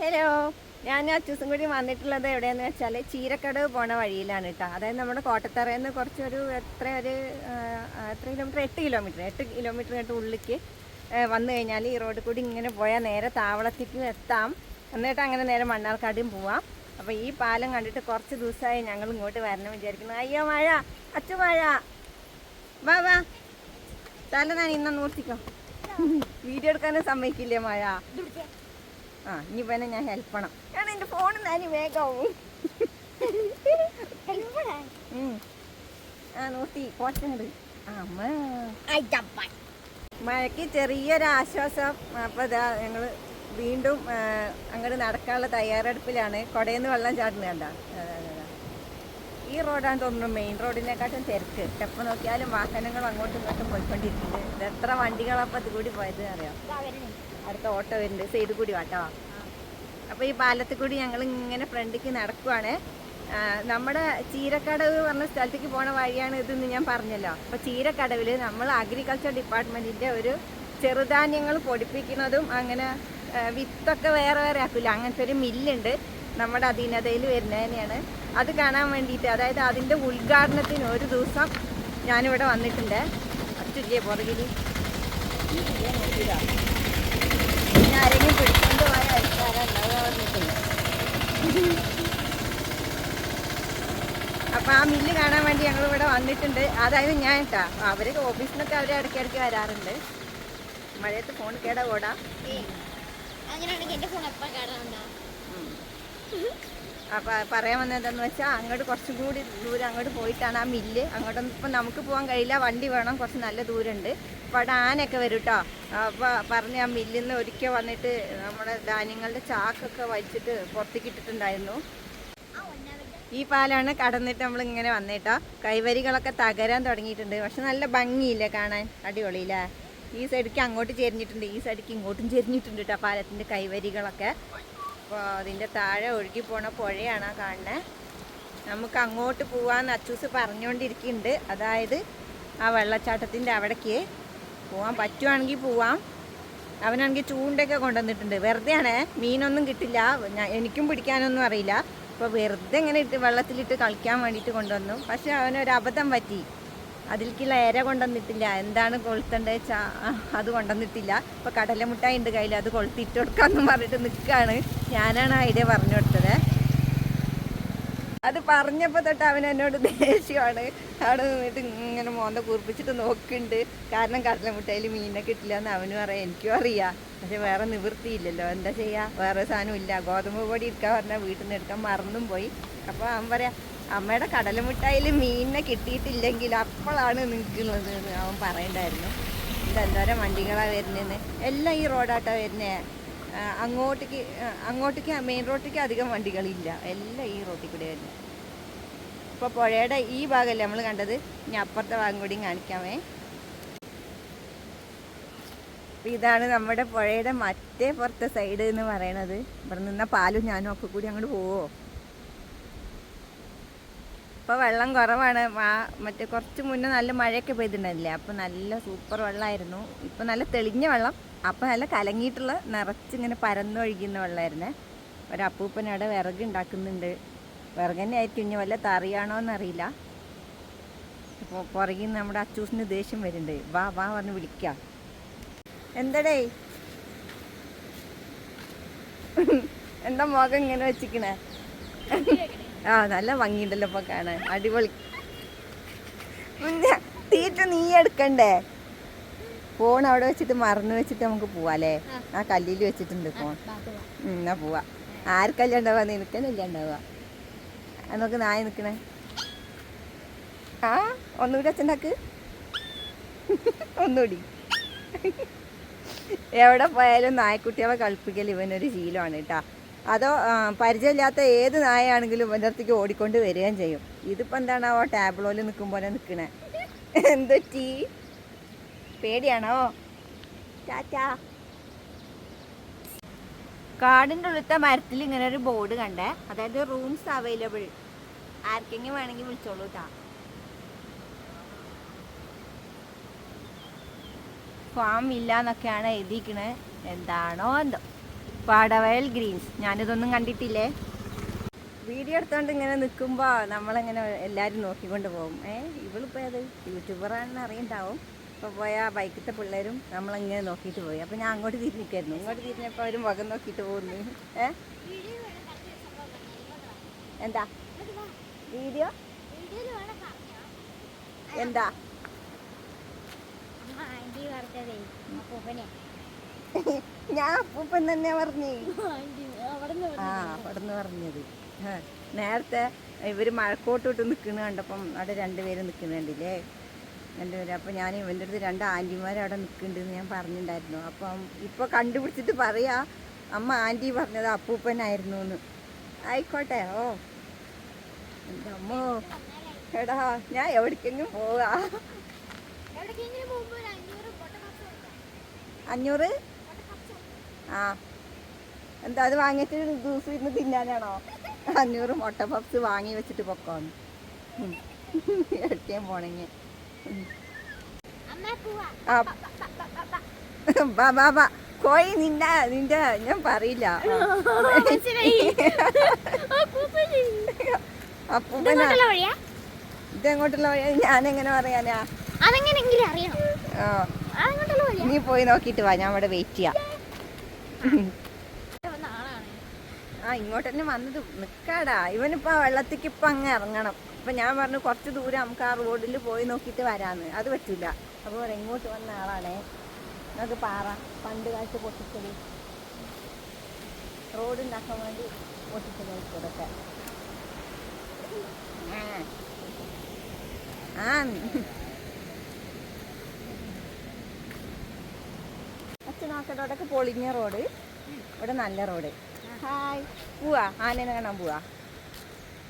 Hello. ഞാൻ അച്ചൂസും കൂടി വന്നിട്ടുള്ളത് എവിടെയെന്ന് വെച്ചാൽ ചീരക്കടവ് പോണ വഴിയിലാണ് കേട്ടോ. അതായത് നമ്മുടെ കോട്ടത്തറയിൽ നിന്ന് കുറച്ചൊരു എത്ര ഒരു ആ, എത്ര കിലോമീറ്റർ എട്ട് കിലോമീറ്റർ എട്ട് കിലോമീറ്റർ കേട്ട് ഉള്ളിലേക്ക് വന്നു കഴിഞ്ഞാൽ ഈ റോഡിൽ കൂടി ഇങ്ങനെ പോയാൽ നേരെ താവളത്തേക്ക് എത്താം. എന്നിട്ട് അങ്ങനെ നേരെ മണ്ണാർക്കാടും പോവാം. അപ്പോൾ ഈ പാലം കണ്ടിട്ട് കുറച്ച് ദിവസമായി ഞങ്ങൾ ഇങ്ങോട്ട് വരണം വിചാരിക്കുന്നു. അയ്യോ മഴ. അച്ചു മഴ. വാ വാ. തല ഞാൻ ഇന്ന നൂർത്തിക്കോ വീഡിയോ എടുക്കാനും സമ്മതിക്കില്ലേ മഴ? ആ ഇനി പിന്നെ ഞാൻ ഹെൽപ്പ് ചെയ്യണം. കാരണം എന്റെ ഫോൺ ഞാൻ വേഗമാവും. ആ നോക്കി പോറ്റുണ്ട് അമ്മ. മഴയ്ക്ക് ചെറിയൊരു ആശ്വാസം. അപ്പോൾ ഇതാ ഞങ്ങൾ വീണ്ടും അങ്ങോട്ട് നടക്കാനുള്ള തയ്യാറെടുപ്പിലാണ്. കുടയിൽ നിന്ന് വെള്ളം ചാടുന്നത് കണ്ട? ഈ റോഡാണ് തോന്നുന്നു മെയിൻ റോഡിനെക്കാട്ടും തിരക്ക്. എപ്പോൾ നോക്കിയാലും വാഹനങ്ങൾ അങ്ങോട്ടും ഇങ്ങോട്ടും പോയിക്കൊണ്ടിരിക്കുന്നത് ഇത് എത്ര വണ്ടികളപ്പം ഇത് കൂടി പോയത് അറിയാം? അടുത്ത ഓട്ടോ വരുന്നുണ്ട്. സൈഡ് കൂടി വാട്ടോ. അപ്പോൾ ഈ പാലത്തിൽ കൂടി ഞങ്ങൾ ഇങ്ങനെ ഫ്രണ്ടിക്ക് നടക്കുവാണ്. നമ്മുടെ ചീരക്കടവ് പറഞ്ഞ സ്ഥലത്തേക്ക് പോണ വഴിയാണ് ഇതെന്ന് ഞാൻ പറഞ്ഞല്ലോ. അപ്പോൾ ചീരക്കടവിൽ നമ്മൾ അഗ്രികൾച്ചർ ഡിപ്പാർട്ട്മെന്റിന്റെ ഒരു ചെറുധാന്യങ്ങൾ പൊടിപ്പിക്കുന്നതും അങ്ങനെ വിത്തൊക്കെ വേറെ വേറെ ആക്കില്ല അങ്ങനത്തെ ഒരു മില്ലുണ്ട് നമ്മുടെ അധീനതയിൽ വരുന്നത് തന്നെയാണ്. അത് കാണാൻ വേണ്ടിയിട്ട് അതായത് അതിന്റെ ഉദ്ഘാടനത്തിന് ഒരു ദിവസം ഞാനിവിടെ വന്നിട്ടുണ്ട്. അച്ചുല്ലേ പുറകിൽ പിന്നെ ആരെങ്കിലും പിടിക്കൊണ്ട് പോയ ആൾക്കാരുണ്ടാവുക വന്നിട്ടുണ്ട് അപ്പൊ ആ മില്ല് കാണാൻ വേണ്ടി ഞങ്ങൾ ഇവിടെ വന്നിട്ടുണ്ട്. അതായത് ഞാൻ കേട്ടാ അവർ ഓഫീസിൽ നിന്നൊക്കെ ഇടയ്ക്ക് ഇടയ്ക്കിടയ്ക്ക് വരാറുണ്ട്. മഴയത്ത് ഫോൺ കേടാ ഓടാ അങ്ങനെയാണെങ്കിൽ എന്റെ ഫോൺ എപ്പോൾ കാണാറുണ്ടോ അപ്പൊ പറയാൻ വന്നതെന്ന് വെച്ചാൽ അങ്ങോട്ട് കുറച്ചും കൂടി ദൂരം അങ്ങോട്ട് പോയിട്ടാണ് ആ മില്ല് അങ്ങോട്ടൊന്നും ഇപ്പം നമുക്ക് പോകാൻ കഴിയില്ല. വണ്ടി വേണം കുറച്ച് നല്ല ദൂരമുണ്ട്. അപ്പം അവിടെ ആനയൊക്കെ വരും കേട്ടോ അപ്പോൾ പറഞ്ഞ് ആ മില്ലിൽ നിന്ന് ഒരിക്കൽ വന്നിട്ട് നമ്മുടെ ധാന്യങ്ങളുടെ ചാക്കൊക്കെ വലിച്ചിട്ട് പുറത്തേക്ക് ഇട്ടിട്ടുണ്ടായിരുന്നു. ഈ പാലാണ് കടന്നിട്ട് നമ്മൾ ഇങ്ങനെ വന്നേട്ടോ. കൈവരികളൊക്കെ തകരാൻ തുടങ്ങിയിട്ടുണ്ട്. പക്ഷെ നല്ല ഭംഗിയില്ലേ കാണാൻ? അടിപൊളിയില്ലേ? ഈ സൈഡിക്ക് അങ്ങോട്ട് ചെരിഞ്ഞിട്ടുണ്ട്. ഈ സൈഡിക്ക് ഇങ്ങോട്ടും ചെരിഞ്ഞിട്ടുണ്ട് കേട്ടോ പാലത്തിന്റെ കൈവരികളൊക്കെ. അപ്പോൾ അതിന്റെ താഴെ ഒഴുകി പോണ പുഴയാണ് കാണുന്നത് നമുക്ക് അങ്ങോട്ട് പോവാന്ന് അച്ചൂസ് പറഞ്ഞുകൊണ്ടിരിക്കുന്നുണ്ട് അതായത് ആ വെള്ളച്ചാട്ടത്തിന്റെ അവിടേക്ക് പോവാൻ പറ്റുവാണെങ്കിൽ പോവാം. അവനാണെങ്കിൽ ചൂണ്ടൊക്കെ കൊണ്ടുവന്നിട്ടുണ്ട്. വെറുതെയാണേ മീനൊന്നും കിട്ടില്ല. എനിക്കും പിടിക്കാനൊന്നും അറിയില്ല. അപ്പോൾ വെറുതെ ഇങ്ങനെ ഇട്ട് വെള്ളത്തിലിട്ട് കളിക്കാൻ വേണ്ടിയിട്ട് കൊണ്ടുവന്നു. പക്ഷേ അവനൊരു അബദ്ധം പറ്റി. അതിലേക്കുള്ള ഇര കൊണ്ടുവന്നിട്ടില്ല. എന്താണ് കൊളുത്തേണ്ടത് വെച്ചാൽ അത് കൊണ്ടുവന്നിട്ടില്ല. ഇപ്പോൾ കടലമുട്ടായി ഉണ്ട് കയ്യിൽ അത് കൊളുത്തിട്ട് കൊടുക്കാമെന്ന് പറഞ്ഞിട്ട് നിൽക്കുകയാണ് ഞാനാണ് ഐഡിയ പറഞ്ഞു കൊടുത്തത്. അത് പറഞ്ഞപ്പോൾ തൊട്ട് അവൻ എന്നോട് ദേഷ്യമാണ്. അവിടെ നിന്നിട്ട് ഇങ്ങനെ മോന്ത കുറിപ്പിച്ചിട്ട് നോക്കുന്നുണ്ട്. കാരണം കടലമുട്ടയിൽ മീനിനെ കിട്ടില്ല എന്ന് അവനും അറിയാം എനിക്കും അറിയാം. പക്ഷെ വേറെ നിവൃത്തിയില്ലല്ലോ. എന്താ ചെയ്യുക വേറെ സാധനം ഇല്ല. ഗോതമ്പ് പൊടി എടുക്കാൻ പറഞ്ഞാൽ വീട്ടിൽ നിന്ന് എടുക്കാൻ മറന്നും പോയി. അപ്പോൾ അവൻ പറയാം അമ്മയുടെ കടലമുട്ടായിൽ മീനിനെ കിട്ടിയിട്ടില്ലെങ്കിൽ അപ്പോഴാണ് നിൽക്കുന്നത് എന്ന് അവൻ പറയണ്ടായിരുന്നു. ഇതെന്തോരം വണ്ടികളാണ് വരുന്നതെന്ന് എല്ലാം ഈ റോഡാട്ടോ വരുന്നേ. അങ്ങോട്ടേക്ക് അങ്ങോട്ടേക്ക് മെയിൻ റോഡിലേക്ക് അധികം വണ്ടികളില്ല. എല്ലാം ഈ റോട്ടിൽ കൂടെ വരുന്നത് ഇപ്പോൾ പുഴയുടെ ഈ ഭാഗമല്ലേ നമ്മൾ കണ്ടത്? ഇനി അപ്പുറത്തെ ഭാഗം കൂടി കാണിക്കാമേ. ഇതാണ് നമ്മുടെ പുഴയുടെ മറ്റേ പുറത്തെ സൈഡ് എന്ന് പറയണത്. ഇവിടെ നിന്ന പാലും ഞാനും ഒക്കെ കൂടി അങ്ങോട്ട് പോവോ? ഇപ്പോൾ വെള്ളം കുറവാണ്. മറ്റേ കുറച്ച് മുന്നേ നല്ല മഴയൊക്കെ പെയ്തിട്ടുണ്ടായില്ലേ അപ്പോൾ നല്ല സൂപ്പർ വെള്ളമായിരുന്നു ഇപ്പോൾ നല്ല തെളിഞ്ഞ വെള്ളം. അപ്പോൾ നല്ല കലങ്ങിയിട്ടുള്ള നിറച്ചിങ്ങനെ പരന്നൊഴുകുന്ന വെള്ളമായിരുന്നേ ഒരു അപ്പൂപ്പനവിടെ വിറക് ഉണ്ടാക്കുന്നുണ്ട്. വിറക് തന്നെ ആയിരിക്കും. ഇനി വല്ല തറിയാണോ എന്നറിയില്ല. അപ്പോൾ പുറകിൽ നിന്ന് നമ്മുടെ അച്ചൂസിന് ദേഷ്യം വരുന്നുണ്ട്. വാ വാ പറഞ്ഞ് വിളിക്കാം. എന്തടേ? എന്താ മുഖം ഇങ്ങനെ വെച്ചിക്കണേ ആ നല്ല ഭംഗിയുണ്ടല്ലോ ഇപ്പൊ കാണാൻ. അടിപൊളി. തീറ്റ നീ എടുക്കണ്ടേ? ഫോൺ അവിടെ വെച്ചിട്ട് മറന്നു വെച്ചിട്ട് നമുക്ക് പോവാല്ലേ ആ. കല്ലിൽ വെച്ചിട്ടുണ്ട് ഫോൺ എന്നാ പോവാ. ആർക്കല്ല ഉണ്ടാവുക നിനക്കല്ല ഉണ്ടാവുക നമുക്ക് നായ നിക്കണേ ആ ഒന്നുകൂടി അച്ഛനാക്ക് ഒന്നുകൂടി. എവിടെ പോയാലും നായക്കുട്ടികളെ കളിപ്പിക്കൽ ഇവനൊരു ശീലമാണ് കേട്ടോ. അതോ ആ, പരിചയമില്ലാത്ത ഏത് നായയാണെങ്കിലും ഇവന്റെ അടുത്തേക്ക് ഓടിക്കൊണ്ട് വരികയും ചെയ്യും. ഇതിപ്പോൾ എന്താണാവോ ടാബ്ലോയിൽ നിൽക്കും പോലെ നിൽക്കണേ? എന്തൊറ്റി പേടിയാണോ? ചാച്ചാ കാടിന്റെ ഉള്ളത്തെ മരത്തിൽ ഇങ്ങനെ ഒരു ബോർഡ് കണ്ടേ? അതായത് റൂംസ് അവൈലബിൾ. ആർക്കെങ്കിലും വേണമെങ്കിൽ വിളിച്ചോളൂ കേട്ടോ ഫാം ഇല്ല എന്നൊക്കെയാണ് എഴുതിക്കണേ എന്താണോ എന്തോ. പാടവയൽ ഗ്രീൻസ്. ഞാനിതൊന്നും കണ്ടിട്ടില്ലേ? വീഡിയോ എടുത്തോണ്ട് ഇങ്ങനെ നിൽക്കുമ്പോൾ നമ്മളിങ്ങനെ എല്ലാവരും നോക്കിക്കൊണ്ട് പോകും. ഏ ഇവളിപ്പോൾ ഏത്? യൂട്യൂബറാണെന്ന് അറിയണ്ടാവും. ഇപ്പോൾ പോയ ബൈക്കിലത്തെ പിള്ളേരും നമ്മളിങ്ങനെ നോക്കിയിട്ട് പോയി. അപ്പോൾ ഞാൻ അങ്ങോട്ട് തിരിഞ്ഞിരിക്കായിരുന്നു ഇങ്ങോട്ട് തിരിഞ്ഞപ്പോൾ അവരും മുഖം നോക്കിയിട്ട് പോകുന്നു. ഏ. എന്താ? വീഡിയോ? എന്താ? പറഞ്ഞതേ ഞാൻ അപ്പൂപ്പൻ തന്നെ പറഞ്ഞു. ആ അവിടുന്ന് പറഞ്ഞത്. നേരത്തെ ഇവർ മഴക്കോട്ടിട്ട് നിൽക്കുന്ന കണ്ടപ്പം അവിടെ രണ്ടുപേരും നിൽക്കുന്നുണ്ടല്ലേ രണ്ടുപേരും അപ്പം ഞാൻ ഇവന്റെ അടുത്ത് രണ്ട് ആന്റിമാർ അവിടെ നിൽക്കുന്നുണ്ടെന്ന് ഞാൻ പറഞ്ഞിട്ടുണ്ടായിരുന്നു അപ്പം ഇപ്പോൾ കണ്ടുപിടിച്ചിട്ട് പറയാ അമ്മ ആന്റി പറഞ്ഞത് അപ്പൂപ്പനായിരുന്നു എന്ന് ആയിക്കോട്ടെ ഓ. എന്റെ അമ്മോ. എടാ ഞാൻ എവിടേക്കെങ്കിലും പോവാ. അഞ്ഞൂറ് പൊട്ട പപ്സ് കൊടുക്കാം. അഞ്ഞൂറ് പൊട്ട പപ്സ്. ആ. എന്താ അത് വാങ്ങിയിട്ട് ദിവസം ഇരുന്ന് തിന്നാനാണോ? അഞ്ഞൂറ് മുട്ട പപ്സ് വാങ്ങി വെച്ചിട്ട് പൊക്കോന്ന്. എടുക്കാൻ പോണെങ്കിൽ ബാ ബാ ബാ. കോഴി നിന്റെ നിന്റെ ഞാൻ പറയില്ല. അപ്പൂപ്പന്. ഇതെങ്ങോട്ടുള്ള വഴിയാ? ഞാൻ എങ്ങനെ ഞാനെങ്ങനെ പറയാനാ? നീ പോയി നോക്കിട്ട് വാ ഞാൻ അവിടെ വെയിറ്റ് ചെയ്യാം. ആ ഇങ്ങോട്ട് തന്നെ വന്നത് നിൽക്കാടാ ഇവനിപ്പോ വെള്ളത്തേക്ക് ഇപ്പൊ അങ്ങ് ഇറങ്ങണം. അപ്പൊ ഞാൻ പറഞ്ഞു കുറച്ച് ദൂരം നമുക്ക് ആ റോഡിൽ പോയി നോക്കിയിട്ട് വരാന്ന്. അത് പറ്റൂല. അപ്പൊ ഇങ്ങോട്ട് വന്ന ആളാണേ. നമുക്ക് പാറ. പണ്ട് കാലത്ത് പൊട്ടിച്ചത്. റോഡ് ഉണ്ടാക്കാൻ വേണ്ടി പൊട്ടിച്ചത് ഇതൊക്കെ. ആ. നോക്കട്ടോടൊക്കെ പൊളിഞ്ഞ റോഡ്. ഇവിടെ നല്ല റോഡ്. ഹായ്. പോവാ. ആനേനെ കാണാൻ പോവാ.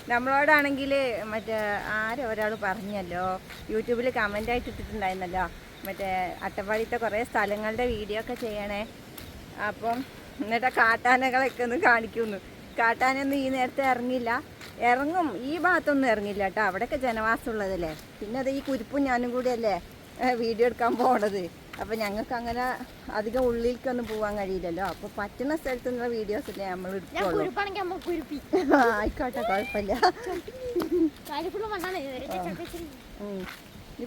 നമ്മളോടാണെങ്കിൽ മറ്റേ ആരോ ഒരാൾ പറഞ്ഞല്ലോ. യൂട്യൂബിൽ കമന്റായിട്ട് ഇട്ടിട്ടുണ്ടായിരുന്നല്ലോ. മറ്റേ അട്ടപ്പാടിത്തെ കുറേ സ്ഥലങ്ങളുടെ വീഡിയോ ഒക്കെ ചെയ്യണേ. അപ്പം എന്നിട്ട് കാട്ടാനകളൊക്കെ ഒന്ന് കാണിക്കുന്നു. കാട്ടാനൊന്നും ഈ നേരത്തെ ഇറങ്ങില്ല ഇറങ്ങും. ഈ ഭാഗത്തൊന്നും ഇറങ്ങില്ല കേട്ടോ. അവിടെയൊക്കെ ജനവാസമുള്ളതല്ലേ. പിന്നെ അത് ഈ കുരിപ്പും ഞാനും കൂടിയല്ലേ വീഡിയോ എടുക്കാൻ പോണത്. അപ്പം ഞങ്ങൾക്ക് അങ്ങനെ അധികം ഉള്ളിലേക്കൊന്നും പോകാൻ കഴിയില്ലല്ലോ. അപ്പോൾ പറ്റുന്ന സ്ഥലത്ത് നിന്നുള്ള വീഡിയോസ് അല്ലേ നമ്മൾ എടുക്കുള്ളൂ. ആയിക്കോട്ടെ കുഴപ്പമില്ല.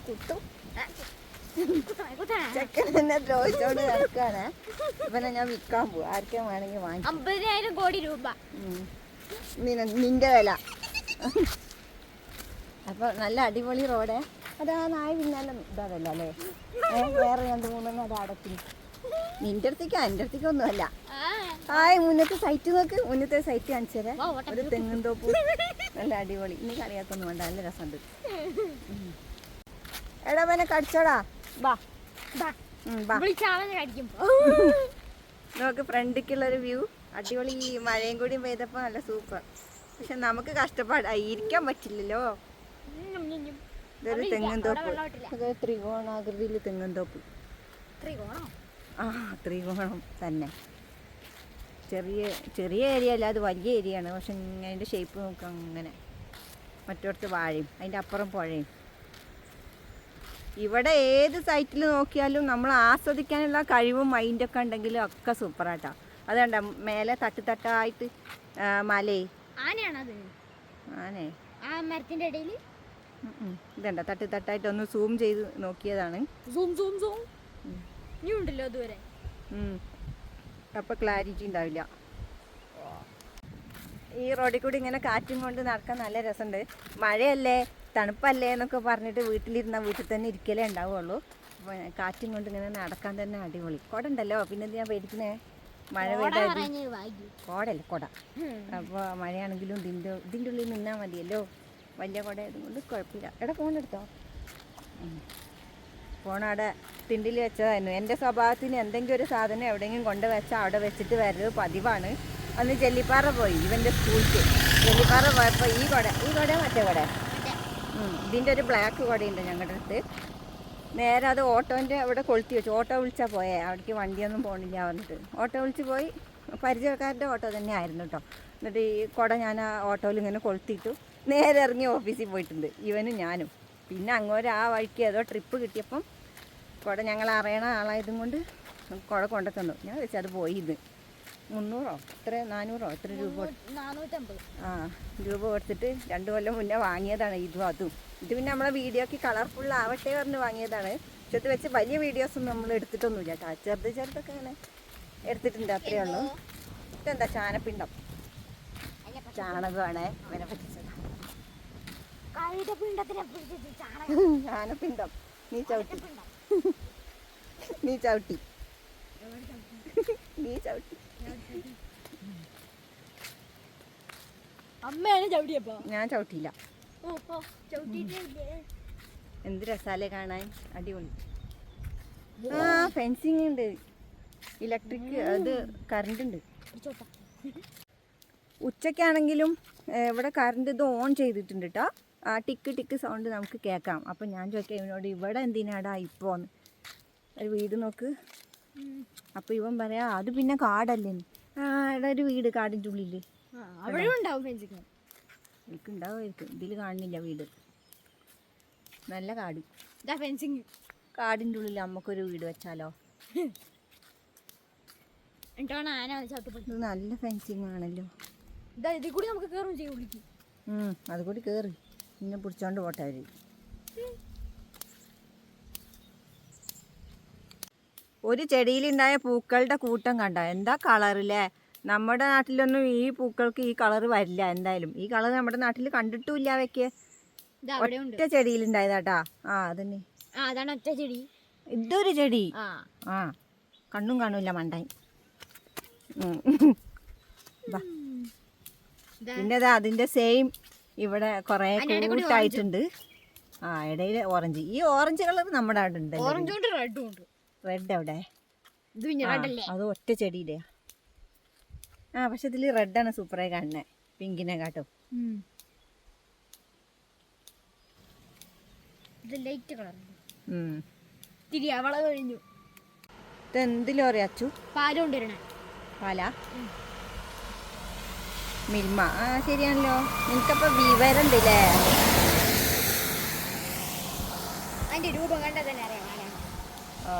കുത്തും. കുത്തണേ കുത്തണേ ചെക്കൻ എന്നെ ദ്രോഹിച്ചോണ്ട് നടക്കാണ്. ഇവനെ ഞാൻ വിൽക്കാൻ പോവാ. ആർക്കും വേണമെങ്കിൽ വാങ്ങി അമ്പതിനായിരം കോടി രൂപ. നിന്റെ വില. അപ്പൊ നല്ല അടിപൊളി റോഡേ. അതാ നായ പിന്നാലും ഇതാവല്ല അല്ലേ? വേറെ രണ്ട് മൂന്നെണ്ണം അത് അടക്കി നിന്റെ അടുത്തേക്ക് എന്റെ അടുത്തേക്ക് ഒന്നുമല്ല. ആയ മുന്നത്തെ സൈറ്റ് നോക്ക്. മുന്നത്തെ സൈറ്റ് കാണിച്ചു തരാം. ഒരു തെങ്ങും തോപ്പ്. നല്ല അടിപൊളി. ഇനി കറിയാത്തൊന്നും വേണ്ട. നല്ല രസമുണ്ട്. എടാ പിന്നെ കടിച്ചോടാ. ബാ കടിക്കും നമുക്ക് ഫ്രണ്ടിക്കുള്ളൊരു വ്യൂ അടിപൊളി മഴയും കൂടി പെയ്തപ്പോൾ നല്ല സൂപ്പർ പക്ഷെ നമുക്ക് കഷ്ടപ്പാട്. ഇരിക്കാൻ പറ്റില്ലല്ലോ. ഇതൊരു തെങ്ങും തോപ്പ് ഇത് ത്രികോണാകൃതിയിൽ തെങ്ങും തോപ്പ് ആ ത്രികോണം തന്നെ. ചെറിയ ചെറിയ ഏരിയ അല്ല അത് വലിയ ഏരിയ ആണ്. പക്ഷെ അതിന്റെ ഷേപ്പ് നോക്കുക അങ്ങനെ. മറ്റോടത്ത് വാഴയും അതിന്റെ അപ്പുറം പുഴയും. ഇവിടെ ഏത് സൈറ്റിൽ നോക്കിയാലും നമ്മൾ ആസ്വദിക്കാനുള്ള കഴിവും മൈൻഡൊക്കെ ഉണ്ടെങ്കിലും ഒക്കെ സൂപ്പറാട്ടോ അതുകൊണ്ട മേലെ തട്ട് തട്ടായിട്ട് മലേ ആനയാണത് ആനേ ആ മരത്തിന്റെ ഇടയിൽ. ഇതുണ്ട തട്ട് തട്ടായിട്ട് ഒന്ന് സൂം ചെയ്ത് നോക്കിയതാണ്. Zoom zoom zoom. ഉണ്ടല്ലോ അതുവരെ. ഉം. അപ്പൊ ക്ലാരിറ്റി ഉണ്ടാവില്ല. ഈ റോഡിൽ കൂടി ഇങ്ങനെ കാറ്റും കൊണ്ട് നടക്കാൻ നല്ല രസമുണ്ട്. മഴയല്ലേ തണുപ്പല്ലേ എന്നൊക്കെ പറഞ്ഞിട്ട് വീട്ടിലിരുന്ന വീട്ടിൽ തന്നെ ഇരിക്കലേ ഉണ്ടാവുള്ളൂ. അപ്പോൾ കാറ്റും കൊണ്ട് ഇങ്ങനെ നടക്കാൻ തന്നെ അടിപൊളി. കുട ഉണ്ടല്ലോ പിന്നെ ഞാൻ പേടിക്കുന്നേ? മഴ പെയ്താൽ കോടല്ലേ കുട. അപ്പോൾ മഴയാണെങ്കിലും ഇതിന്റെ ഇതിന്റെ ഉള്ളിൽ നിന്നാൽ മതിയല്ലോ. വലിയ കുട ആയതുകൊണ്ട് കുഴപ്പമില്ല. എടാ ഫോൺ എടുത്തോ? ഫോൺ അവിടെ തിണ്ടിൽ വെച്ചതായിരുന്നു. എന്റെ സ്വഭാവത്തിന് എന്തെങ്കിലും ഒരു സാധനം എവിടെയെങ്കിലും കൊണ്ട് വെച്ചാൽ അവിടെ വെച്ചിട്ട് വരരുത്. പതിവാണ്. അന്ന് ജെല്ലിപ്പാറ പോയി ഇവന്റെ സ്കൂൾക്ക് ജെല്ലിപ്പാറ പോയപ്പോൾ ഈ കുട ഈ കുട മറ്റേ കുട? ഇതിന്റെ ഒരു ബ്ലാക്ക് കുടയുണ്ട് ഞങ്ങളുടെ അടുത്ത്. നേരെ അത് ഓട്ടോന്റെ അവിടെ കൊളുത്തി വെച്ചു. ഓട്ടോ വിളിച്ചാൽ പോയേ. അവിടേക്ക് വണ്ടിയൊന്നും പോകണില്ല പറഞ്ഞിട്ട് ഓട്ടോ വിളിച്ച് പോയി. പരിചയക്കാരുടെ ഓട്ടോ തന്നെ ആയിരുന്നു കേട്ടോ എന്നിട്ട് ഈ കുട ഞാൻ ആ ഓട്ടോയിൽ ഇങ്ങനെ കൊളുത്തിയിട്ടു. നേരെ ഇറങ്ങി ഓഫീസിൽ പോയിട്ടുണ്ട്. ഇവനും ഞാനും. പിന്നെ അങ്ങോട്ട് ആ വഴിക്ക് ഏതോ ട്രിപ്പ് കിട്ടിയപ്പം കുട ഞങ്ങൾ അറിയണ ആളായതും കൊണ്ട് കുട കൊണ്ടു തന്നു. ഞാൻ വെച്ചാൽ അത് പോയി ഇത്. മുന്നൂറോ? എത്ര? നാനൂറോ? എത്ര രൂപ ആ രൂപ കൊടുത്തിട്ട് രണ്ട് കൊല്ലം മുന്നേ വാങ്ങിയതാണ് ഇതും അതും. ഇത് പിന്നെ നമ്മളെ വീഡിയോക്ക് കളർഫുൾ ആവട്ടെ പറഞ്ഞ് വാങ്ങിയതാണ്. പക്ഷെ ഇത് വെച്ച് വലിയ വീഡിയോസ് ഒന്നും നമ്മൾ എടുത്തിട്ടൊന്നുമില്ല. കേട്ടോ ചെറുത് ചെറുതൊക്കെ അങ്ങനെ എടുത്തിട്ടുണ്ട് അത്രയേ ഉള്ളൂ. ഇതെന്താ? ചാനപ്പിണ്ടം. ചാണകമാണ്. ഇവനെ പറ്റിച്ചത് ചാനപ്പിണ്ടം നീ ചവിട്ടി. നീ ചവിട്ടി. നീ ചവിട്ടി. അമ്മയാണ് ചവിട്ടിയപ്പോ. ഞാൻ ചവിട്ടിയില്ല. എന്ത് രസാലേ കാണാൻ. അടിപൊളി. ആ ഫെൻസിങ് ഉണ്ട്. ഇലക്ട്രിക് അത് കറണ്ട് ഉണ്ട്. ഉച്ചക്കാണെങ്കിലും ഉച്ചയ്ക്കാണെങ്കിലും ഇവിടെ കറണ്ട് ഇത് ഓൺ ചെയ്തിട്ടുണ്ട് കേട്ടോ ആ ടിക്ക് ടിക്ക് സൗണ്ട് നമുക്ക് കേൾക്കാം. അപ്പം ഞാൻ ചോദിക്കാം ഇവനോട് ഇവിടെ എന്തിനാടാ ഇപ്പോന്ന്? ഒരു വീട് നോക്ക്. അപ്പോൾ ഇവൻ പറയാ അത് പിന്നെ കാടല്ലേ ആ ഇവിടെ ഒരു വീട് കാടിന്റെ ഉള്ളിൽ അവിടെ ഉണ്ടാവും ഫെൻസിങ്. എനിക്ക്. ഉണ്ടാവുമായിരിക്കും ഇതിൽ കാണുന്നില്ല വീട്. നല്ല കാട്. ഫെൻസിങ്. കാടിന്റെ ഉള്ളിൽ നമുക്കൊരു വീട് വെച്ചാലോ? നല്ല ഫെൻസിങ് ആണല്ലോ. ഇതാ ഇതിൽ കൂടി നമുക്ക് കയറും ചെയ്യും അത് കൂടി കയറി പിന്നെ പിടിച്ചോണ്ട് പോട്ടെ അവർ ഒരു ചെടിയിലുണ്ടായ പൂക്കളുടെ കൂട്ടം കണ്ട? എന്താ കളറില്ലേ? നമ്മുടെ നാട്ടിലൊന്നും ഈ പൂക്കൾക്ക് ഈ കളർ വരില്ല എന്തായാലും. ഈ കളർ നമ്മുടെ നാട്ടിൽ കണ്ടിട്ടുമില്ല അവയ്ക്ക്. ഒറ്റ ചെടിയിലുണ്ടായതാട്ടാ. ആ അതന്നെ. അതാണ് ഒറ്റ ചെടി. ഇതൊരു ചെടി. ആ. കണ്ണും കാണൂല മണ്ടായി ഉം. ബാ. പിന്നെ ദാ അതിന്റെ സെയിം ഇവിടെ കുറെ കൂട്ടായിട്ടുണ്ട്. ആ ഇടയിൽ ഓറഞ്ച് ഈ ഓറഞ്ച് കളർ നമ്മുടെ അവിടെ ഉണ്ട്. റെഡ് എവിടെ? അത് ഒറ്റ ചെടിയുടെ ആ പക്ഷെ ഇതിൽ റെഡാണ് സൂപ്പറായി കാണുന്നത് പിങ്കിനെ കാട്ടും. ഇതെന്തിലോ അറിയാച്ചു കളർ ഉം. തിരി അവളെ കഴിഞ്ഞു ഇത് എന്തിലും അറിയാം അച്ചു പാൽ കൊണ്ടുവരണേ പാല മിൽമ. ആ ശരിയാണല്ലോ. നിനക്കപ്പോൾ വിവരമുണ്ടല്ലേ അതിന്റെ രൂപം കണ്ടാൽ തന്നെ അറിയാം ആരാണ്. ഓ.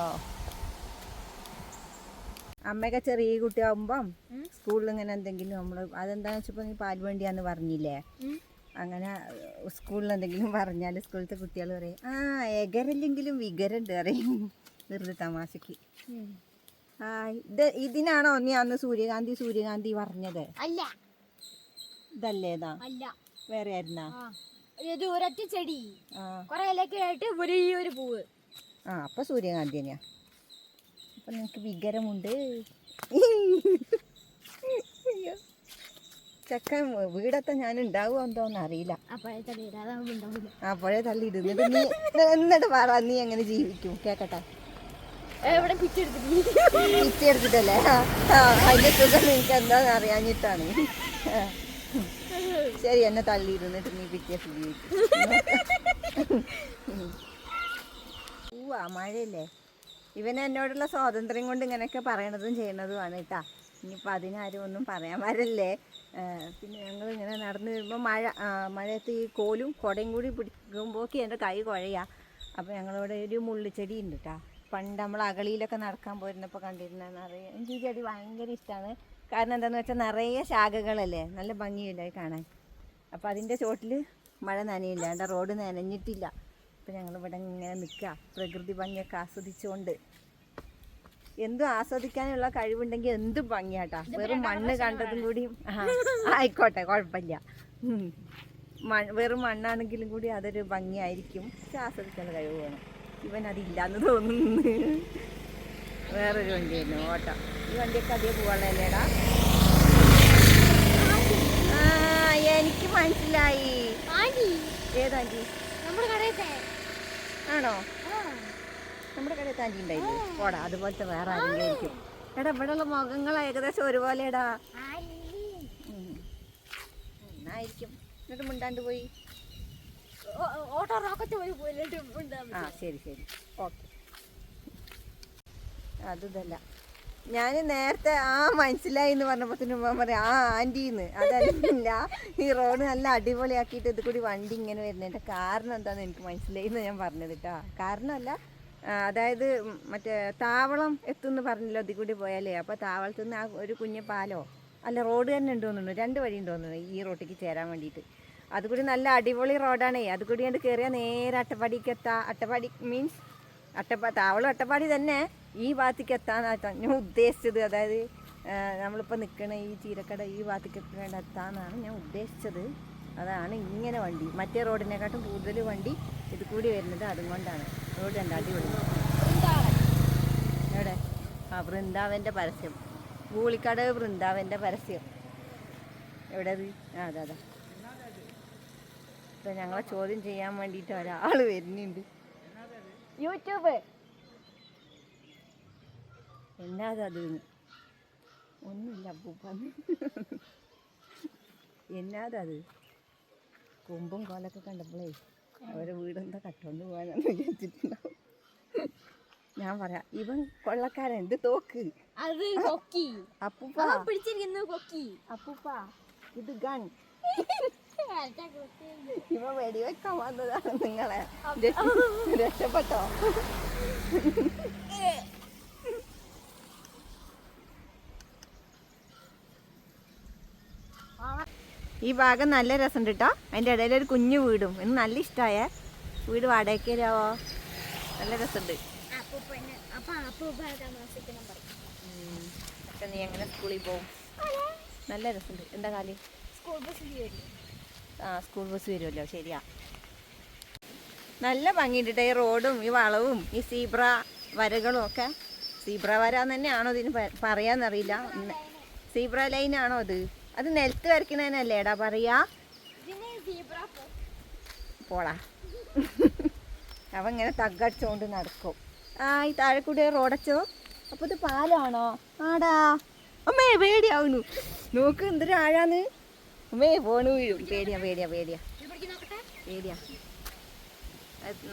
അമ്മയൊക്കെ ചെറിയ കുട്ടിയാകുമ്പം ഉം. സ്കൂളിൽ ഇങ്ങനെ എന്തെങ്കിലും നമ്മൾ അതെന്താണെന്ന് വെച്ചപ്പോൾ നീ പാൽ വേണ്ടിയാന്ന് പറഞ്ഞില്ലേ. അങ്ങനെ സ്കൂളിൽ എന്തെങ്കിലും പറഞ്ഞാൽ സ്കൂളിലത്തെ കുട്ടികൾ പറയും ആ എകരല്ലെങ്കിലും വികരണ്ട് പറയും. വെറുതെ തമാശക്ക്. ആ ഇത് ഇതിനാണോ നീ അന്ന് സൂര്യകാന്തി സൂര്യകാന്തി പറഞ്ഞത്? അല്ല. ഇതല്ലേതാ വേറെ ആയിരുന്നാ? ഇത് ഒരൊറ്റ ചെടി. കുറെ ഇലക്കെ ആയിട്ട് വലിയൊരു പൂവ്. ആ അപ്പൊ സൂര്യകാന്തി തന്നെയാ അപ്പൊ നിനക്ക് വികരമുണ്ട് ചക്ക വീടൊക്കെ വീടത്തെ ഞാൻ ഉണ്ടാവുമോ എന്തോന്ന് അറിയില്ല. അപ്പോഴേ തള്ളി തള്ളിയിടുന്നിട്ട് നീ എന്നിട്ട് പറ നീ എങ്ങനെ ജീവിക്കും? കേക്കട്ടെ. എവിടെ പിച്ചെടുത്തിട്ട് പിച്ചെടുത്തിട്ടല്ലേ അതിന്റെ സുഖം നിനക്ക് എന്താന്ന് അറിയാഞ്ഞിട്ടാണ്. ശരി എന്നെ തള്ളിയിരുന്നിട്ട് നീ പിറ്റേ പൂവാ മഴയല്ലേ? ഇവൻ എന്നോടുള്ള സ്വാതന്ത്ര്യം കൊണ്ട് ഇങ്ങനെയൊക്കെ പറയണതും ചെയ്യണതുമാണ് കേട്ടാ. ഇനിയിപ്പോൾ അതിനാരും ഒന്നും പറയാൻ വരല്ലേ പിന്നെ ഞങ്ങൾ ഇങ്ങനെ നടന്നു വരുമ്പോൾ മഴ മഴയത്ത് ഈ കോലും കുടയും കൂടി പിടിക്കുമ്പോഴേക്ക് എന്റെ കൈ കുഴയാ. അപ്പോൾ ഞങ്ങളിവിടെ ഒരു മുള്ളിച്ചെടി ഉണ്ട് കേട്ടോ. പണ്ട് നമ്മൾ അകളിയിലൊക്കെ നടക്കാൻ പോയിരുന്നപ്പോൾ കണ്ടിരുന്ന നിറയെ എനിക്ക് ഈ ചെടി ഭയങ്കര ഇഷ്ടമാണ് കാരണം എന്താണെന്ന് വെച്ചാൽ നിറയെ ശാഖകളല്ലേ? നല്ല ഭംഗിയില്ലേ കാണാൻ. അപ്പോൾ അതിന്റെ ചോട്ടിൽ മഴ നനയില്ല എന്റെ റോഡ് നനഞ്ഞിട്ടില്ല. അപ്പോൾ ഞങ്ങളിവിടെ ഇങ്ങനെ നിൽക്കുക പ്രകൃതി ഭംഗിയൊക്കെ ആസ്വദിച്ചുകൊണ്ട് എന്തും ആസ്വദിക്കാനുള്ള കഴിവുണ്ടെങ്കിൽ എന്തും ഭംഗിയാട്ടാ. വെറും മണ്ണ് കണ്ടതും കൂടി ആ, ആയിക്കോട്ടെ കുഴപ്പമില്ല. മണ് വെറും മണ്ണാണെങ്കിലും കൂടി അതൊരു ഭംഗിയായിരിക്കും. പക്ഷെ ആസ്വദിക്കുന്ന കഴിവ് വേണം. ഇവൻ അതില്ലാന്ന് തോന്നുന്നു. വേറൊരു വണ്ടിയായിരുന്നു ഓട്ടോ. ഈ വണ്ടിയൊക്കെ അധികം പോകാനുള്ളതല്ലേടാ? എനിക്ക് മനസ്സിലായി. ഏതാണ്ടി നമ്മുടെ കടയത്തെ. ആണോ? നമ്മുടെ കടയിൽ ആന്റി ഉണ്ടായില്ലേ? പോടാ അതുപോലത്തെ വേറെ ആരെങ്കിലും ആയിരിക്കും. എടാ ഇവിടെയുള്ള മുഖങ്ങൾ ഏകദേശം ഒരുപോലെടാ. എന്നായിരിക്കും എന്നിട്ട് മുണ്ടാണ്ട് പോയി. ഓട്ടോ റോക്കറ്റ് പോയി. പോയില്ലിട്ട് ആ ശരി ശരി. ഓക്കെ. അതിതല്ല ഞാൻ നേരത്തെ ആ മനസ്സിലായി എന്ന് പറഞ്ഞപ്പോ തന്നെ ഉമ്മ പറയാം ആ ആന്റീന്ന് അതല്ല ഈ റോഡ് നല്ല അടിപൊളിയാക്കിയിട്ട് ഇത് കൂടി വണ്ടി ഇങ്ങനെ വരുന്നതിന്റെ കാരണം എന്താണെന്ന് എനിക്ക് മനസ്സിലായി എന്ന് ഞാൻ പറഞ്ഞത് കേട്ടോ കാരണമല്ല അതായത് മറ്റേ താവളം എത്തുമെന്ന് പറഞ്ഞല്ലോ ഇതി കൂടി പോയാലേ. അപ്പോൾ താവളത്തിൽ നിന്ന് ആ ഒരു കുഞ്ഞു പാലോ അല്ല റോഡ് തന്നെ ഉണ്ട് തോന്നുന്നു. രണ്ട് വഴി ഉണ്ട് തോന്നുന്നു ഈ റോട്ടിലേക്ക് ചേരാൻ വേണ്ടിയിട്ട്. അതുകൂടി നല്ല അടിപൊളി റോഡാണേ അതുകൂടി കണ്ട് കയറിയാൽ നേരെ അട്ടപ്പാടിക്ക് എത്താം. അട്ടപ്പാടി മീൻസ് അട്ടപ്പാ താവളം അട്ടപ്പാടി തന്നെ. ഈ ഭാഗത്തേക്ക് എത്താനായിട്ടാണ് ഞാൻ ഉദ്ദേശിച്ചത്. അതായത് നമ്മളിപ്പോൾ നിൽക്കണ ഈ ചീരക്കട ഈ ഭാഗത്തേക്ക് എത്തേണ്ട എത്താന്നാണ് ഞാൻ ഉദ്ദേശിച്ചത്. അതാണ് ഇങ്ങനെ വണ്ടി. മറ്റേ റോഡിനെക്കാട്ടും കൂടുതൽ വണ്ടി ഇത് കൂടി വരുന്നത് അതുകൊണ്ടാണ്. റോഡ് രണ്ടാട്ടി വിടുന്നത് എവിടെ? ആ വൃന്ദാവന്റെ പരസ്യം. ഗൂളിക്കട വൃന്ദാവന്റെ പരസ്യം. എവിടെ അത് ആ അതെ അതെ. ഇപ്പം ഞങ്ങളെ ചോദ്യം ചെയ്യാൻ വേണ്ടിയിട്ട് ഒരാൾ വരുന്നുണ്ട്. യൂട്യൂബ്. എന്നാതത് ഒന്നുമില്ല അപ്പൂപ്പാന്ന് അത് കൊമ്പും കോലൊക്കെ കണ്ടപ്പോഴേ അവരെ വീടെന്താ കട്ടുകൊണ്ട് പോകാനെന്ന് വിചാരിച്ചിട്ടുണ്ടാവും. ഞാൻ പറയാം ഇവൻ കൊള്ളക്കാരൻ ഇത് തോക്ക്. അത് കൊക്കി. അപ്പൂപ്പ. അവൻ പിടിച്ചിരിക്കുന്നു കൊക്കി. അപ്പൂപ്പ ഇത് ഗൺ. ഇവ വെടിവെക്കാൻ വന്നതാണ് നിങ്ങളെ. രക്ഷ- രക്ഷപ്പെട്ടോ? ഈ ഭാഗം നല്ല രസമുണ്ട് കേട്ടോ അതിന്റെ ഇടയിൽ ഒരു കുഞ്ഞു വീടും. ഇന്ന് നല്ല ഇഷ്ടമായ വീട് വാടകയ്ക്ക് തരാവോ നല്ല രസമുണ്ട്. അപ്പൊ നീ എങ്ങനെ സ്കൂളിൽ പോവും നല്ല രസമുണ്ട്. എന്താ കാലി? സ്കൂൾ ബസ് ആ സ്കൂൾ ബസ് വരുമല്ലോ. ശരിയാ. നല്ല ഭംഗിയുണ്ട് ഈ റോഡും ഈ വളവും ഈ സീബ്ര വരകളും ഒക്കെ. സീബ്ര വര തന്നെയാണോ ഇതിന് പറയാന്നറിയില്ല. സീബ്ര ലൈനാണോ അത് അത് നിലത്ത് വരയ്ക്കണേനല്ലേടാ പറയാ? ഇതിന് സീബ്ര പോളാ അവ ഇങ്ങനെ തగ్గടിച്ചോണ്ട് നടക്കും. ആ ഈ താഴെ കൂടെ റോഡച്ചോ? അപ്പോൾ ഇത് പാലാണോ? ആടാ. അമ്മേ പേടിയാവുന്നു. നോക്ക് എന്തൊരു ആഴാന്ന്. അമ്മേ പോണു. വീഴും പേടിയാ പേടിയാ. പേടിയാ. പേടിയാ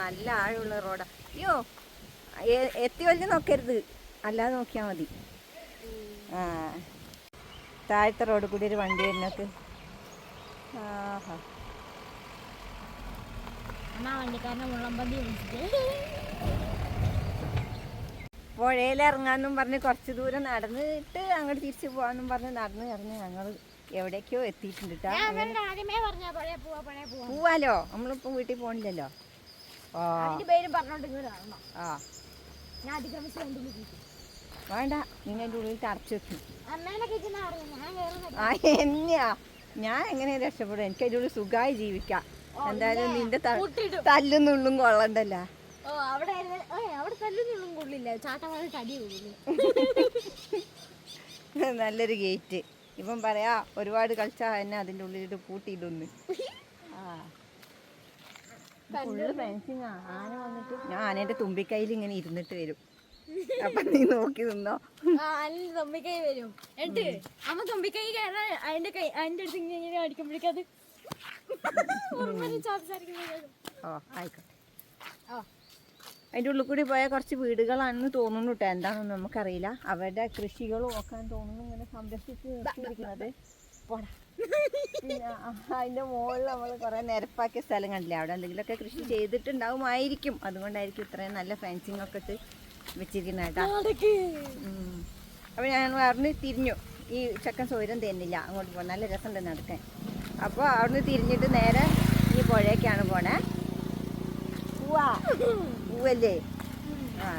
നല്ല ആഴമുള്ള റോഡാ. അയ്യോ എത്തി നോക്കരുത്. അല്ലാതെ നോക്കിയാൽ മതി. ആ. താഴത്തെ റോഡ് കൂടി ഒരു വണ്ടി വരുന്നൊക്കെ ആഹാ. പുഴയിൽ ഇറങ്ങാന്നും പറഞ്ഞ് കുറച്ച് ദൂരം നടന്നിട്ട് അങ്ങോട്ട് തിരിച്ചു പോകാന്നും പറഞ്ഞ് നടന്ന് ഇറങ്ങി ഞങ്ങൾ എവിടേക്കോ എത്തിയിട്ടുണ്ട് ട്ടാ. ഞാൻ വീട്ടിൽ ആദ്യമേ ആ പഴയ പോവാ പഴയ പോവാ. പോവാലോ? നമ്മളിപ്പോൾ വീട്ടിൽ പോകണില്ലല്ലോ ആ. വണ്ടി നിങ്ങൾ എന്റെ ഉള്ളിൽ തറച്ചു വെക്കും. ആ എന്നെയാ? ഞാൻ എങ്ങനെ രക്ഷപ്പെടും? എനിക്ക് അതിന്റെ ഉള്ളിൽ സുഖമായി ജീവിക്കാം. എന്തായാലും നിന്റെ തല്ലും നുള്ളും കൊള്ളണ്ടല്ല. ഓ അവിടെ കൊള്ളില്ല. ചാട്ടമാരെ തടി കൊള്ളില്ല നല്ലൊരു ഗേറ്റ്. ഇപ്പം പറയാ ഒരുപാട് കളിച്ച എന്നെ അതിന്റെ ഉള്ളിലിട്ട് പൂട്ടിയിടുന്നു. ആ. ഫെൻസിങ് ആന വന്നിട്ട് ഞാൻ ആനേന്റെ തുമ്പിക്കൈയിൽ ഇങ്ങനെ ഇരുന്നിട്ട് വരും. അപ്പം നീ നോക്കി നിന്നോ. തുമ്പിക്കൈ വരും. എന്നിട്ട് അമ്മ തുമ്പിക്കൈ കയറാൻ അതിന്റെ കൈ അതിന്റെ അടുത്ത് ഇങ്ങനെ അടിക്കുമ്പോഴേക്കും അത് ഉറുമ്പനെ സംസാരിക്കുമ്പോഴേക്കും ഓ ആയിക്കോട്ടെ അതിന്റെ ഉള്ളിൽ കൂടി പോയാൽ കുറച്ച് വീടുകളാണെന്ന് തോന്നുന്നു കേട്ടോ എന്താണെന്ന് നമുക്കറിയില്ല. അവരുടെ കൃഷികളും ഒക്കെ തോന്നുന്നു ഇങ്ങനെ സംരക്ഷിച്ച് നിർത്തിയിരിക്കുന്നത്. പിന്നെ അതിന്റെ മുകളിൽ നമ്മൾ കുറേ നിരപ്പാക്കിയ സ്ഥലം കണ്ടില്ലേ? അവിടെ എന്തെങ്കിലുമൊക്കെ കൃഷി ചെയ്തിട്ടുണ്ടാവുമായിരിക്കും. അതുകൊണ്ടായിരിക്കും ഇത്രയും നല്ല ഫെൻസിങ് ഒക്കെ ഇട്ട് കേട്ടോ നാടക്ക് അപ്പോൾ ഞാൻ പറഞ്ഞ് തിരിഞ്ഞു. ഈ ചക്കൻ സൗകര്യം തരുന്നില്ല. അങ്ങോട്ട് പോകാൻ നല്ല രസമുണ്ട് നടക്കാൻ. അപ്പോൾ അവിടുന്ന് തിരിഞ്ഞിട്ട് നേരെ ഈ പുഴയൊക്കെയാണ് പോണേ. പൂവാ പൂവല്ലേ ആ.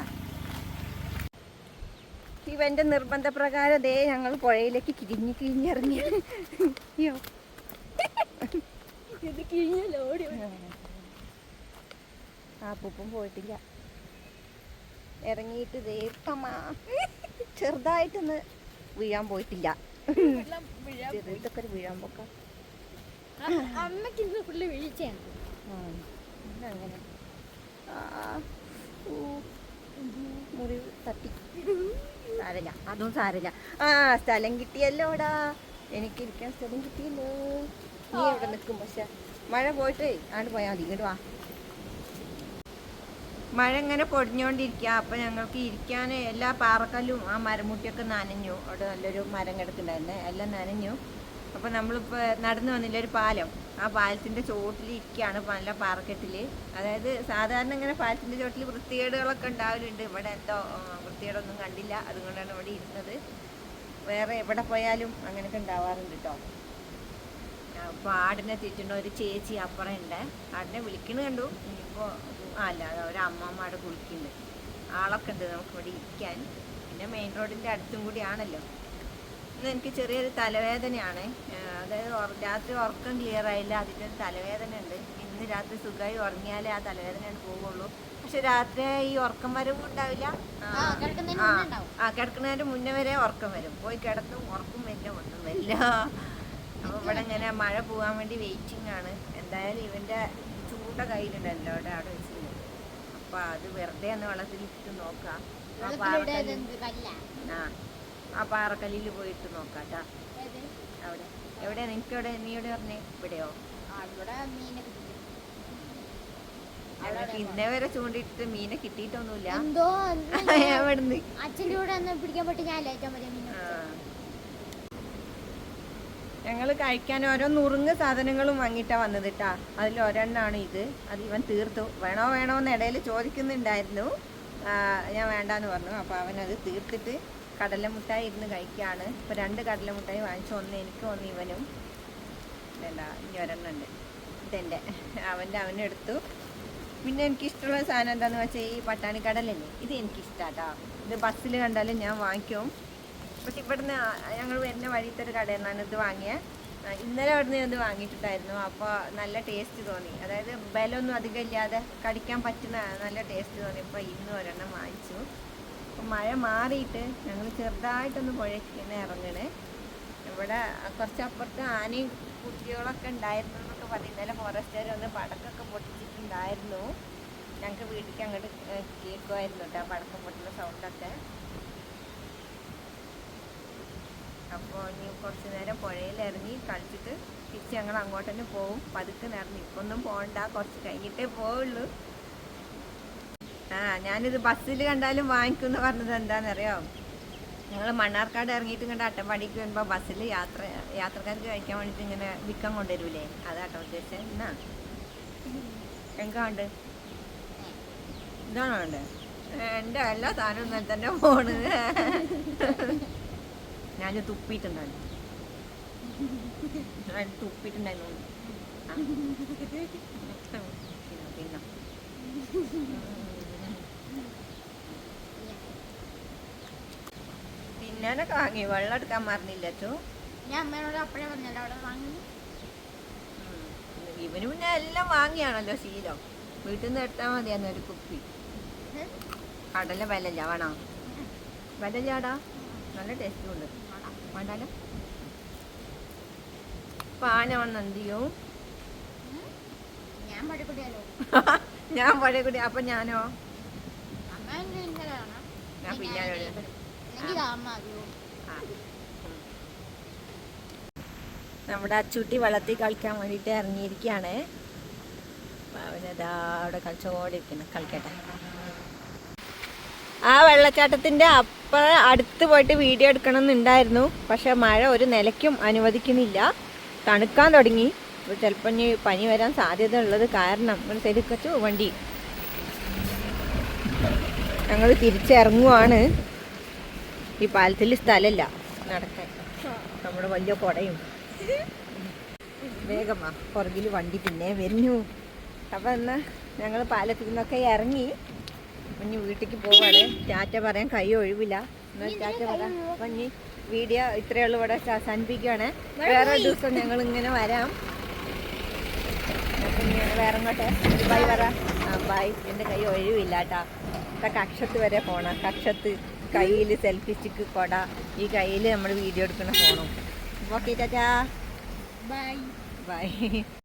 ഇവന്റെ നിർബന്ധപ്രകാരം ദേ ഞങ്ങൾ പുഴയിലേക്ക് കിരിഞ്ഞ് കിഴിഞ്ഞിറങ്ങി അയ്യോ. ഇത് കിഴിഞ്ഞല്ലോ ഓടി ആ പൂപ്പും പോയിട്ടില്ല. ഇറങ്ങിയിട്ട് ദീർഘമാ ചെറുതായിട്ടൊന്ന് വീഴാൻ പോയിട്ടില്ല. വെള്ളം വീഴാൻ ചെറുതൊക്കെ ഒരു വീഴാൻ പോക്കാം. ഇന്ന് ഫുള്ള് വീഴ്ചയാണ്. മുറിവ് തട്ടി. സാരല്ല അതും സാരല്ല. ആ സ്ഥലം കിട്ടിയല്ലോടാ. എനിക്ക് ഇരിക്കാൻ സ്ഥലം കിട്ടിയല്ലോ. നീ എവിടെ നിൽക്കും? പക്ഷെ മഴ പോയിട്ട് ആണ്ട് പോയാൽ മതി. ഇങ്ങോട്ട് വാ. മഴ ഇങ്ങനെ പൊടിഞ്ഞുകൊണ്ടിരിക്കുക അപ്പം ഞങ്ങൾക്ക് ഇരിക്കാൻ എല്ലാ പാറക്കല്ലും ആ മരമുട്ടിയൊക്കെ നനഞ്ഞു. അവിടെ നല്ലൊരു മരം കിടക്കുന്നുണ്ടായിരുന്നേ. എല്ലാം നനഞ്ഞു. അപ്പോൾ നമ്മളിപ്പോൾ നടന്നു വന്നില്ല ഒരു പാലം. ആ പാലത്തിന്റെ ചോട്ടിൽ ഇരിക്കുകയാണ് നല്ല പാറക്കെട്ടിൽ അതായത് സാധാരണ ഇങ്ങനെ പാലത്തിന്റെ ചോട്ടിൽ വൃത്തികേടുകളൊക്കെ ഉണ്ടാവലുണ്ട്. ഇവിടെ എന്തോ വൃത്തികേടൊന്നും കണ്ടില്ല. അതുകൊണ്ടാണ് ഇവിടെ ഇരുന്നത്. വേറെ എവിടെ പോയാലും അങ്ങനെയൊക്കെ ഉണ്ടാവാറുണ്ട് കേട്ടോ അപ്പോൾ ആടിനെ തിറ്റുന്ന ഒരു ചേച്ചി അപ്പുറം ഉണ്ട്. ആടിനെ വിളിക്കണ കണ്ടു. ഇനിയിപ്പോൾ അല്ല അത് ഒരു അമ്മമ്മ അവിടെ കുളിക്കുന്നുണ്ട്. ആളൊക്കെ ഉണ്ട് നമുക്ക് ഇവിടെ ഇരിക്കാൻ. പിന്നെ മെയിൻ റോഡിന്റെ അടുത്തും കൂടിയാണല്ലോ. ഇന്ന് എനിക്ക് ചെറിയൊരു തലവേദനയാണ്. അതായത് രാത്രി ഉറക്കം ക്ലിയർ ആയില്ല അതിന്റെ ഒരു തലവേദന ഉണ്ട് ഇന്ന് രാത്രി സുഖമായി ഉറങ്ങിയാലേ ആ തലവേദന പോവുള്ളൂ. പക്ഷെ രാത്രി ഈ ഉറക്കം വരവും ഉണ്ടാവില്ല. ആ, കിടക്കുന്നതിന് മുന്നേ വരെ ഉറക്കം വരും. പോയി കിടന്നും ഉറക്കം വരില്ല ഒന്നും വല്ല അപ്പോൾ ഇവിടെ ഇങ്ങനെ മഴ പോകാൻ വേണ്ടി വെയിറ്റിംഗ് ആണ്. എന്തായാലും ഇവന്റെ ചൂട കയ്യിലുണ്ടല്ലോ അവിടെ അവിടെ വെച്ചിട്ടുണ്ട് അപ്പോൾ അത് വെറുതെ ഒന്ന് വെള്ളത്തിലിട്ട് നോക്കാം. ആ പാറക്കല്ലിൽ? ആ ആ പാറക്കല്ലിൽ പോയിട്ട് നോക്കാം? അവിടെ. എവിടെ നിനക്ക് എവിടെ നീ എവിടെ പറഞ്ഞേ ഇവിടെയോ. ഞങ്ങൾക്ക് ഇന്നേ വരെ ചൂണ്ടിട്ട് മീനെ കിട്ടിയിട്ടൊന്നുമില്ല. എവിടുന്ന്? അച്ഛന്റെ കൂടെ പിടിക്കാൻ പറ്റി ഞാൻ ഞങ്ങൾ കഴിക്കാൻ ഓരോ നുറുങ്ങ് സാധനങ്ങളും വാങ്ങിയിട്ടാണ് വന്നത് കേട്ടാ അതിൽ ഒരെണ്ണമാണ് ഇത്. അത് ഇവൻ തീർത്തു. വേണോ വേണോ എന്ന് ഇടയിൽ ചോദിക്കുന്നുണ്ടായിരുന്നു. ഞാൻ വേണ്ടാന്ന് പറഞ്ഞു. അപ്പോൾ അവനത് തീർത്തിട്ട് കടലമുട്ടായി ഇരുന്ന് കഴിക്കുകയാണ്. ഇപ്പോൾ രണ്ട് കടലമുട്ടായി വാങ്ങിച്ചു. ഒന്ന് എനിക്കും ഒന്ന് ഇവനും. വേണ്ട ഇനി ഒരെണ്ണം ഉണ്ട്. ഇതെന്റെ അവന്റെ അവനെടുത്തു പിന്നെ എനിക്കിഷ്ടമുള്ള സാധനം എന്താണെന്ന് വെച്ചാൽ ഈ പട്ടാണിക്കടലല്ലേ ഇത് എനിക്കിഷ്ടാട്ടോ ഇത് ബസ്സിൽ കണ്ടാലും ഞാൻ വാങ്ങിക്കും. പക്ഷെ ഇവിടുന്ന് ഞങ്ങൾ വരുന്ന വഴിയത്തെ ഒരു കടയിൽ നിന്നാണ് ഇത് വാങ്ങിയത് ഇന്നലെ അവിടുന്ന് ഇത് വാങ്ങിയിട്ടുണ്ടായിരുന്നു. അപ്പോൾ നല്ല ടേസ്റ്റ് തോന്നി. അതായത് ബലമൊന്നും അധികം ഇല്ലാതെ കടിക്കാൻ പറ്റുന്ന നല്ല ടേസ്റ്റ് തോന്നി. ഇപ്പോൾ ഇന്ന് ഒരെണ്ണം വാങ്ങിച്ചു. അപ്പോൾ മഴ മാറിയിട്ട് ഞങ്ങൾ ചെറുതായിട്ടൊന്ന് പുഴയ്ക്ക് ഇങ്ങനെ ഇറങ്ങണേ. ഇവിടെ കുറച്ചപ്പുറത്ത് ആനയും കുട്ടികളൊക്കെ ഉണ്ടായിരുന്നു എന്നൊക്കെ പറഞ്ഞു ഇന്നലെ ഫോറസ്റ്റുകാർ ഒന്ന് പടക്കമൊക്കെ പൊട്ടിച്ചിട്ടുണ്ടായിരുന്നു. ഞങ്ങൾക്ക് വീട്ടിലേക്ക് അങ്ങോട്ട് കേൾക്കുമായിരുന്നു കേട്ടോ പടക്കം പൊട്ടുന്ന സൗണ്ടൊക്കെ അപ്പോൾ ഇനി കുറച്ച് നേരം പുഴയിൽ ഇറങ്ങി കളിച്ചിട്ട് തിരിച്ച് ഞങ്ങൾ അങ്ങോട്ട് തന്നെ പോവും. പതുക്കെ നിറഞ്ഞു ഇപ്പൊന്നും പോകണ്ട കുറച്ച് കഴിഞ്ഞിട്ടേ പോവുള്ളൂ. ആ ഞാനിത് ബസ്സിൽ കണ്ടാലും വാങ്ങിക്കും എന്ന് പറഞ്ഞത് എന്താണെന്നറിയോ? ഞങ്ങൾ മണ്ണാർക്കാട് ഇറങ്ങിയിട്ട് കണ്ട അട്ടപ്പാടിക്ക് വരുമ്പോൾ ബസ്സിൽ യാത്ര യാത്രക്കാർക്ക് കഴിക്കാൻ വേണ്ടിയിട്ട് ഇങ്ങനെ വിൽക്കാൻ കൊണ്ടുവരൂലേ? അതാട്ടോ ഉദ്ദേശിച്ചത് എന്നാ? എങ്കാണ്ട് ഇതാണോ വേണ്ടത് എന്റെ എല്ലാ സാധനവും തന്നെ പോണ്. ഞാൻ തുപ്പിയിട്ടുണ്ടായിരുന്നു. ഞാൻ തുപ്പിയിട്ടുണ്ടായിരുന്നു. പിന്നെ. തിന്നാനൊക്കെ വാങ്ങി. വെള്ളം എടുക്കാൻ മറന്നില്ല ഞാൻ അമ്മയോട് അപ്പഴേ പറഞ്ഞല്ലോ അവിടെ വാങ്ങി. ഇവന് പിന്നെ എല്ലാം വാങ്ങിയാണല്ലോ ശീലം. വീട്ടിൽ നിന്ന് എടുത്താൽ മതിയായിരുന്നു ഒരു കുപ്പി. കടല വിലല്ല വേണോ? വിലല്ലാടാ നല്ല ടേസ്റ്റും ഉണ്ട് വേണ്ടാലോ? പാന വന്ന് എന്ത് ചെയ്യും? ഞാൻ പഴയ കുട്ടി അപ്പൊ ഞാനോ? ഞാൻ പിന്നാലെ വരും. എനിക്ക് അമ്മ അറിയോ ആ. ഉം. നമ്മുടെ അച്ചൂട്ടി വളർത്തി കളിക്കാൻ വേണ്ടിയിട്ട് ഇറങ്ങിയിരിക്കുകയാണ്. അവനതാ അവിടെ കളിച്ചോണ്ടിരിക്കുന്നു. കളിക്കട്ടെ. ആ വെള്ളച്ചാട്ടത്തിന്റെ അപ്പുറ അടുത്ത് പോയിട്ട് വീഡിയോ എടുക്കണം എന്നുണ്ടായിരുന്നു പക്ഷെ മഴ ഒരു നിലയ്ക്കും അനുവദിക്കുന്നില്ല. തണുക്കാൻ തുടങ്ങി. ചിലപ്പോൾ ഇനി പനി വരാൻ സാധ്യത ഉള്ളത് കാരണം ഒരു ശരിക്കച്ചു വണ്ടി. ഞങ്ങൾ തിരിച്ചിറങ്ങുവാണ്. ഈ പാലത്തിൽ സ്ഥലമില്ല. നടക്കാൻ. നമ്മുടെ വലിയ കുടയും. വേഗമാ പുറകിൽ വണ്ടി പിന്നെ വരുന്നു. അപ്പം എന്നാൽ ഞങ്ങൾ പാലത്തിൽ നിന്നൊക്കെ ഇറങ്ങി. ഇനി വീട്ടിലേക്ക് പോവാണ്. ടാറ്റ പറയാൻ കൈ ഒഴിവില്ല. എന്നാൽ ടാറ്റ പറയാം അപ്പം ഇനി വീഡിയോ ഇത്രയേ ഉള്ളൂ ഇവിടെ അവസാനിപ്പിക്കുകയാണ് വേറെ ദിവസം ഞങ്ങൾ ഇങ്ങനെ വരാം. അപ്പം ഞങ്ങൾ വേറെ ഇങ്ങോട്ടെ ബൈ പറ. ആ ബൈ. എന്റെ കൈ ഒഴിവില്ല കേട്ടാ കക്ഷത്ത് വരെ പോണം. കക്ഷത്ത് കയ്യിൽ സെൽഫി സ്റ്റിക്ക് കൊട. ഈ കയ്യിൽ നമ്മൾ വീഡിയോ എടുക്കുന്ന ഫോണും. ഓക്കെ ടാറ്റാ. Bye bye